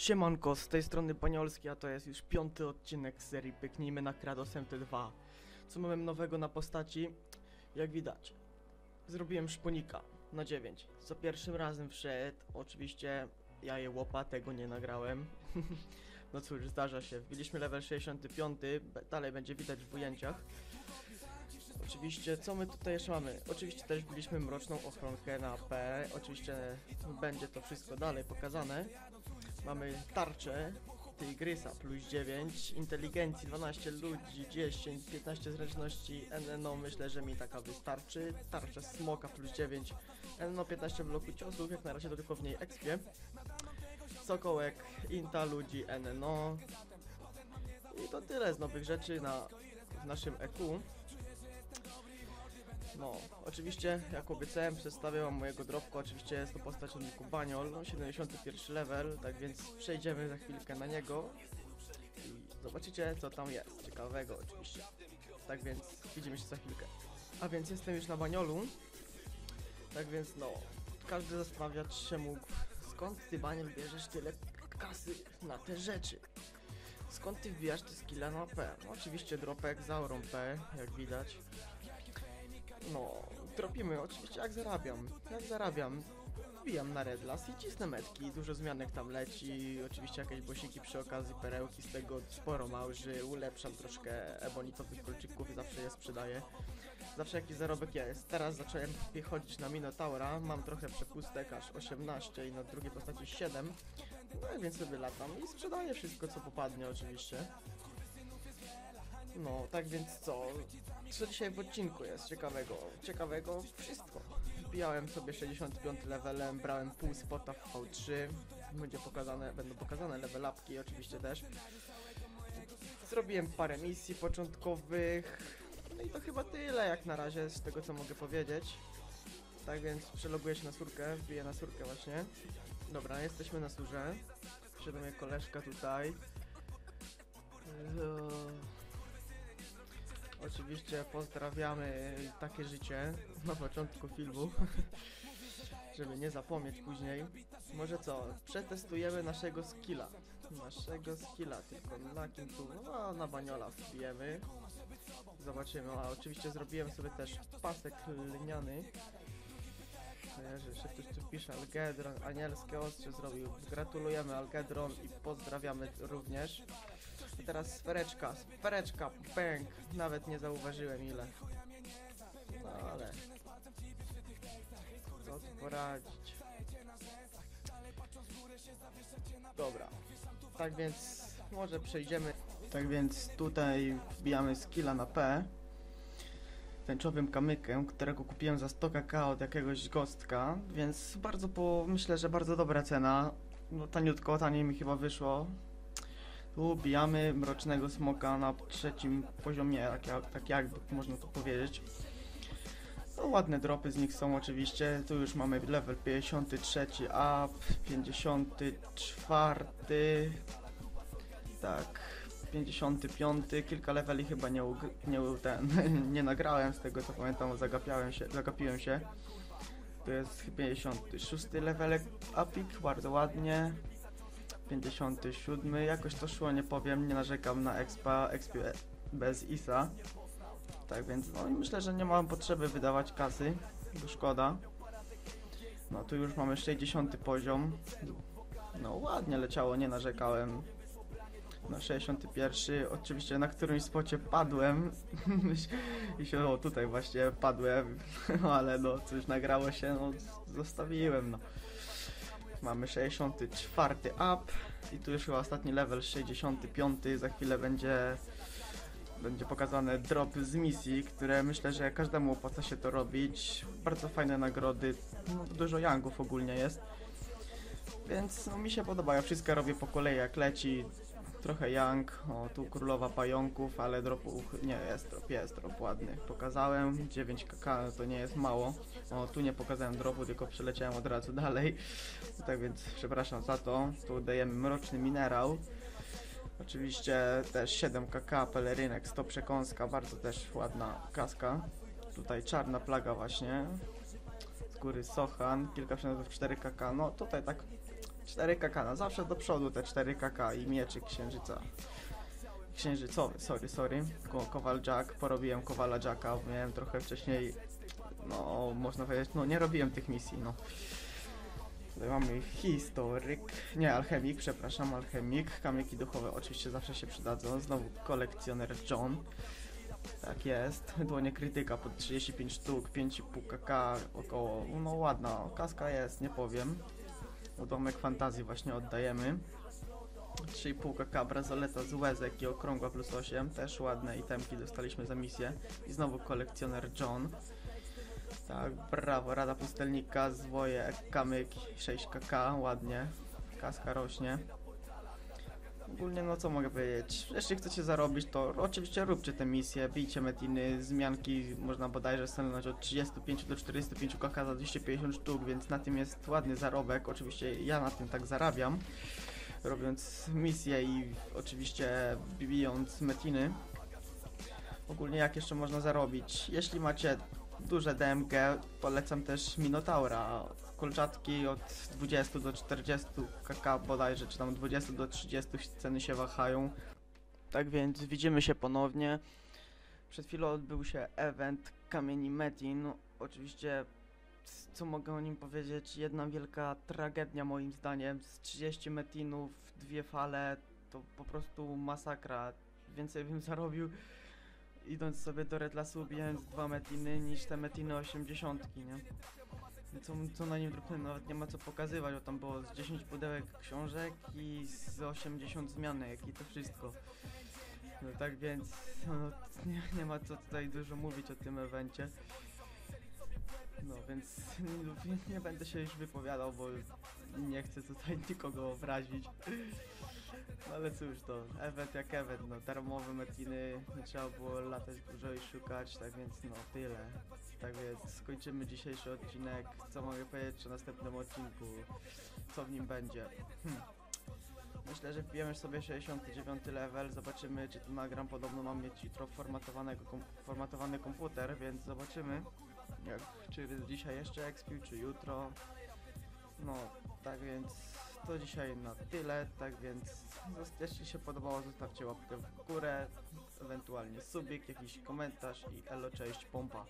Siemanko, z tej strony Paniolski, a to jest już piąty odcinek serii Pyknijmy na Kradosem T2. Co mamy nowego na postaci? Jak widać, zrobiłem szponika na 9. Za pierwszym razem wszedł, oczywiście ja je łopa, tego nie nagrałem. no cóż, zdarza się, wbiliśmy level 65, be- dalej będzie widać w ujęciach. Oczywiście, co my tutaj jeszcze mamy? Oczywiście też wbiliśmy mroczną ochronkę na P, oczywiście będzie to wszystko dalej pokazane. Mamy tarczę Tygrysa plus 9, inteligencji 12 ludzi, 10, 15 zręczności, NNO myślę, że mi taka wystarczy. Tarcza Smoka plus 9, NNO 15 bloku ciosów, jak na razie to tylko w niej ekspie. Sokołek, Inta ludzi, NNO. I to tyle z nowych rzeczy na w naszym EQ. No, oczywiście, jak obiecałem, przedstawię wam mojego dropka. Oczywiście jest to postać o niku Baniol, no, 71 level, tak więc przejdziemy za chwilkę na niego i zobaczycie, co tam jest. Ciekawego, oczywiście. Tak więc widzimy się za chwilkę. A więc jestem już na Baniolu. Tak więc, no, każdy zastanawiać się mógł, skąd ty, Baniol, bierzesz tyle kasy na te rzeczy. Skąd ty wbijasz te skilla na P? No, oczywiście dropek za aurą P, jak widać. No, tropimy, oczywiście jak zarabiam. Jak zarabiam, wbijam na Redlas i cisnę metki, dużo zmianek tam leci, oczywiście jakieś bosiki przy okazji, perełki, z tego sporo małży, ulepszam troszkę ebonitowych kolczyków, zawsze je sprzedaję. Zawsze jakiś zarobek jest. Teraz zacząłem chodzić na Minotaura, mam trochę przepustek, aż 18 i na drugiej postaci 7. No więc sobie latam i sprzedaję wszystko co popadnie oczywiście. No, tak więc co? Co dzisiaj w odcinku jest ciekawego? Ciekawego wszystko. Wbijałem sobie 65 levelem, brałem pół spota w V3. Będzie pokazane, będą pokazane level upki oczywiście też. Zrobiłem parę misji początkowych. No i to chyba tyle jak na razie z tego co mogę powiedzieć. Tak więc przeloguję się na surkę, wbiję na surkę właśnie. Dobra, jesteśmy na surze. Przyszedł mnie koleżka tutaj. Eee, Oczywiście pozdrawiamy takie życie na początku filmu, żeby nie zapomnieć później. Może co, przetestujemy naszego skilla. Naszego skilla, tylko na kim tu? No, na baniola wbijemy. Zobaczymy, a oczywiście zrobiłem sobie też pasek lniany. Kojarzy, jeszcze ktoś tu pisze Algedron, anielskie ostrze zrobił. Gratulujemy Algedron i pozdrawiamy również. I teraz sfereczka, sfereczka, bęk. Nawet nie zauważyłem ile. No ale... Co tu poradzić? Dobra. Tak więc może przejdziemy. Tak więc tutaj wbijamy skilla na P. Tęczowym kamykiem, którego kupiłem za 100 kk od jakiegoś gostka, więc bardzo po, myślę, że bardzo dobra cena. No taniutko, taniej mi chyba wyszło. Tu mrocznego smoka na trzecim poziomie, tak, jak, tak jakby można to powiedzieć. No, ładne dropy z nich są oczywiście. Tu już mamy level 53 up, 54. Tak, 55. Kilka leveli chyba nie, nie, ten, nie nagrałem z tego co pamiętam, zagapiałem się, zagapiłem się. To jest 56 levelek upik, bardzo ładnie. 57. Jakoś to szło, nie powiem, nie narzekam na expa, expie bez ISA. Tak więc, no i myślę, że nie mam potrzeby wydawać kasy, bo szkoda. No tu już mamy 60 poziom. No ładnie leciało, nie narzekałem. Na 61. Oczywiście na którymś spocie padłem. I się, o tutaj właśnie padłem. Ale no cóż, nagrało się, no zostawiłem no. Mamy 64 up i tu już chyba ostatni level 65. Za chwilę będzie będzie pokazane drop z misji, które myślę, że każdemu opłaca się to robić. Bardzo fajne nagrody, no, dużo yangów ogólnie jest. Więc no, mi się podoba, ja wszystko robię po kolei jak leci. Trochę yang, o tu królowa pająków, ale dropu nie jest, drop jest, drop ładny. Pokazałem, 9 kk to nie jest mało. O tu nie pokazałem dropu, tylko przeleciałem od razu dalej. Tak więc przepraszam za to. Tu dajemy mroczny minerał. Oczywiście też 7 kk, pelerynek, 100 przekąska, bardzo też ładna kaska. Tutaj czarna plaga właśnie. Z góry Sochan, kilka przedmiotów 4 kk. No tutaj tak 4 kk, no zawsze do przodu te 4 kk i mieczyk księżyca. Księżycowy, sorry, sorry. Ko Kowal Jack, porobiłem Kowala Jacka, miałem trochę wcześniej, no można powiedzieć, no nie robiłem tych misji, no. Tutaj mamy historyk, nie alchemik, przepraszam, alchemik. Kamyki duchowe oczywiście zawsze się przydadzą. Znowu kolekcjoner John. Tak jest. Dłonie krytyka po 35 sztuk, 5,5 kk około. No ładna, kaska jest, nie powiem. Domek fantazji właśnie oddajemy. 3,5 kk brazoleta z łezek i okrągła plus 8. Też ładne itemki dostaliśmy za misję. I znowu kolekcjoner John. Tak, brawo, Rada Pustelnika, zwoje, kamyk, 6 kk, ładnie. Kaska rośnie. Ogólnie no co mogę powiedzieć, jeśli chcecie zarobić to oczywiście róbcie te misje, bijcie metiny, zmianki można bodajże stanąć od 35 do 45 kk za 250 sztuk, więc na tym jest ładny zarobek, oczywiście ja na tym tak zarabiam, robiąc misje i oczywiście bijąc metiny. Ogólnie jak jeszcze można zarobić, jeśli macie duże DMG, polecam też Minotaura, kolczatki od 20 do 40 kk bodajże, czy tam 20 do 30 ceny się wahają. Tak więc widzimy się ponownie. Przed chwilą odbył się event Kamieni Metin. Oczywiście, co mogę o nim powiedzieć? Jedna wielka tragedia moim zdaniem. Z 30 metinów, dwie fale, to po prostu masakra. Więcej bym zarobił idąc sobie do Red Lasu, bijając dwa metiny, niż te metiny 80, nie? Co, co na nim drobne, nawet nie ma co pokazywać, bo tam było z 10 pudełek książek i z 80 zmianek i to wszystko. No tak więc, no, nie, nie ma co tutaj dużo mówić o tym evencie. No więc nie, nie będę się już wypowiadał, bo nie chcę tutaj nikogo obrazić. No ale cóż to, event jak event, no darmowe metiny, nie trzeba było latać dużo i szukać, tak więc no tyle. Tak więc skończymy dzisiejszy odcinek, co mogę powiedzieć o następnym odcinku, co w nim będzie. Hmm. Myślę, że wbijemy sobie 69 level, zobaczymy czy tu nagram, podobno mam mieć jutro kom formatowany komputer, więc zobaczymy jak, czy dzisiaj jeszcze expił, czy jutro. No, tak więc to dzisiaj na tyle, tak więc jeśli się podobało zostawcie łapkę w górę, ewentualnie subik, jakiś komentarz i elo cześć pompa.